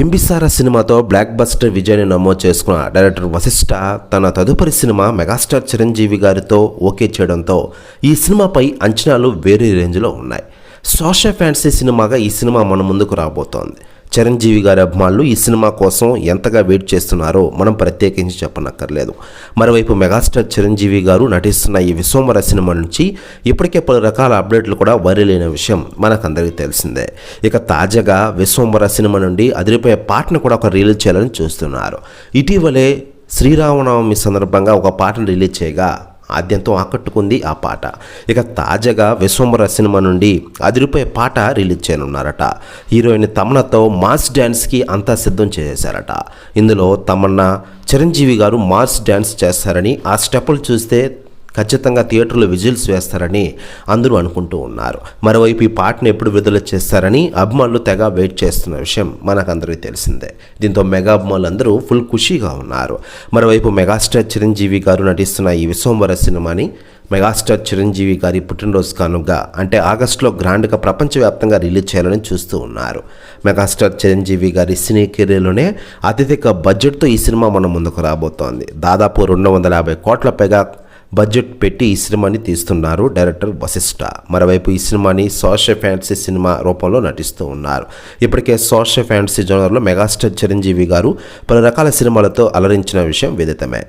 బింబిసార సినిమాతో block buster విజయాన్ని నమోదు చేసుకున్న డైరెక్టర్ వశిష్ఠ తన తదుపరి సినిమా మెగాస్టార్ చిరంజీవి గారితో ఓకే చేయడంతో ఈ సినిమాపై అంచనాలు వేరే రేంజ్లో ఉన్నాయి. సోషల్ ఫ్యాన్సీ సినిమాగా ఈ సినిమా మన ముందుకు రాబోతోంది. చిరంజీవి గారి అభిమానులు ఈ సినిమా కోసం ఎంతగా వెయిట్ చేస్తున్నారో మనం ప్రత్యేకించి చెప్పనక్కర్లేదు. మరోవైపు మెగాస్టార్ చిరంజీవి గారు నటిస్తున్న ఈ విశ్వంబర సినిమా నుంచి ఇప్పటికే పలు రకాల అప్డేట్లు కూడా వైరల్ అయిన విషయం మనకందరికీ తెలిసిందే. ఇక తాజాగా విశ్వంబర సినిమా నుండి అదిరిపోయే పాటను కూడా ఒక రిలీజ్ చేయాలని చూస్తున్నారు. ఇటీవలే శ్రీరామనవమి సందర్భంగా ఒక పాటను రిలీజ్ చేయగా ఆద్యంతో ఆకట్టుకుంది ఆ పాట. ఇక తాజాగా విశ్వంబర సినిమా నుండి అదిరిపోయే పాట రిలీజ్ చేయనున్నారట. హీరోయిన్ తమన్నతో మాస్ డ్యాన్స్కి అంతా సిద్ధం చేసేశారట. ఇందులో తమన్నా చిరంజీవి గారు మాస్ డ్యాన్స్ చేస్తారని ఆ స్టెప్పులు చూస్తే ఖచ్చితంగా థియేటర్లో విజిల్స్ వేస్తారని అందరూ అనుకుంటూ ఉన్నారు. మరోవైపు ఈ పాటను ఎప్పుడు విడుదల చేస్తారని అభిమానులు తెగ వెయిట్ చేస్తున్న విషయం మనకందరికీ తెలిసిందే. దీంతో మెగా అభిమానులు అందరూ ఫుల్ ఖుషీగా ఉన్నారు. మరోవైపు మెగాస్టార్ చిరంజీవి గారు నటిస్తున్న ఈ విశ్వంవర సినిమాని మెగాస్టార్ చిరంజీవి గారి పుట్టినరోజు కానుగా అంటే ఆగస్టులో గ్రాండ్గా ప్రపంచవ్యాప్తంగా రిలీజ్ చేయాలని చూస్తూ ఉన్నారు. మెగాస్టార్ చిరంజీవి గారి సినీ కెరీర్లోనే అత్యధిక బడ్జెట్తో ఈ సినిమా మన ముందుకు రాబోతోంది. దాదాపు రెండు వందల యాభై కోట్ల పైగా బడ్జెట్ పెట్టి ఈ సినిమాని తీస్తున్నారు డైరెక్టర్ వశిష్ఠ మరోవైపు ఈ సినిమాని సోషల్ ఫ్యాన్సీ సినిమా రూపంలో నటిస్తూ ఉన్నారు. ఇప్పటికే సోషల్ ఫ్యాన్సీ జోనర్లో మెగాస్టార్ చిరంజీవి గారు పలు రకాల సినిమాలతో అలరించిన విషయం విదితమే.